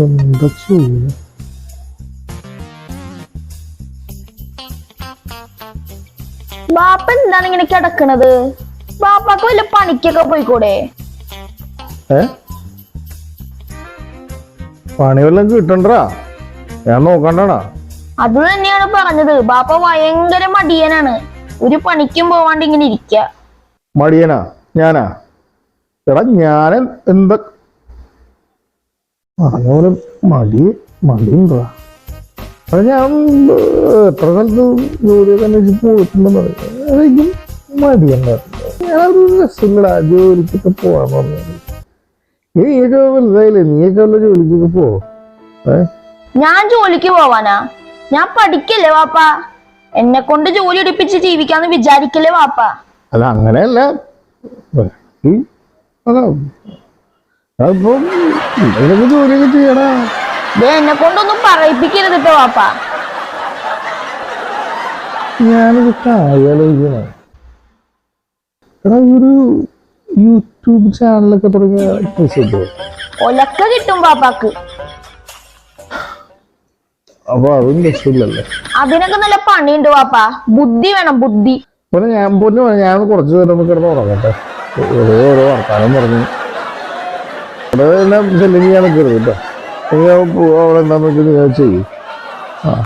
എന്താ ചെയ്യ ബാപ്പ എന്താണ് ഇങ്ങനെ കിടക്കണത്? ബാപ്പാക്ക് വല്ല പണിക്കൊക്കെ പോയിക്കൂടെ? ഏ? പണി വല്ലതും കിട്ടണ്ടാ ഞാൻ നോക്കണ്ടടാ. അത് തന്നെയാണ് പറഞ്ഞത്. ബാപ്പ ഭയങ്കര മടിയനാണ്. ഒരു പണിക്കും പോവാണ്ട് ഇങ്ങനെ ഇരിക്ക. മടിയനാ? ഞാനാ? എടാ ഞാൻ എന്താ പറഞ്ഞ മടി മടിയുണ്ടോ? അത് ഞാൻ എത്ര കാലത്ത് ജോലിയൊക്കെ അന്വേഷിച്ച് പോയിട്ടുണ്ടെന്ന് പറയും മടിയുണ്ടോ ഞാനൊരു രസമില്ലടാ ജോലിക്കൊക്കെ പോവാൻ പറഞ്ഞു. നീയൊക്കെ വലുതായില്ലേ? നീയൊക്കെ വല്ല ജോലിക്കൊക്കെ പോ. ഞാൻ ജോലിക്ക് പോവാനാ? ഞാൻ പഠിക്കല്ലേ വാപ്പ? എന്നെ കൊണ്ട് ജോലി എടുപ്പിച്ച് ജീവിക്കാന്ന് വിചാരിക്കല്ലേ വാപ്പ? അല്ല അങ്ങനെയല്ല. അതിപ്പോ ജോലിയൊക്കെ ചെയ്യടാ. എന്നെ കൊണ്ടൊന്നും പറയിപ്പിക്കരുത് കേട്ടോ വാപ്പ. എടാ ഒരു യൂട്യൂബ് ചാനലൊക്കെ തുടങ്ങിയ കിട്ടുമോ ഒലക്ക കിട്ടും പാപ്പാക്ക് അപ്പൊ അതും രസമില്ലല്ലേ. അതിനൊക്കെ നല്ല പണിയുണ്ട് പാപ്പാ ബുദ്ധി വേണം ബുദ്ധി. പിന്നെ ഞാൻ പൊന്നു ഞാൻ കുറച്ച് നേരം കിടന്ന് ഉറങ്ങട്ടെ. ഓരോ വർത്താനം പറഞ്ഞു. എല്ലാം ശല്യം ചെയ്യാൻ നിൽക്കരുത് കേട്ടോ. അവിടെ എന്താണെന്ന് വെച്ചാൽ ചെയ്യും. ആ.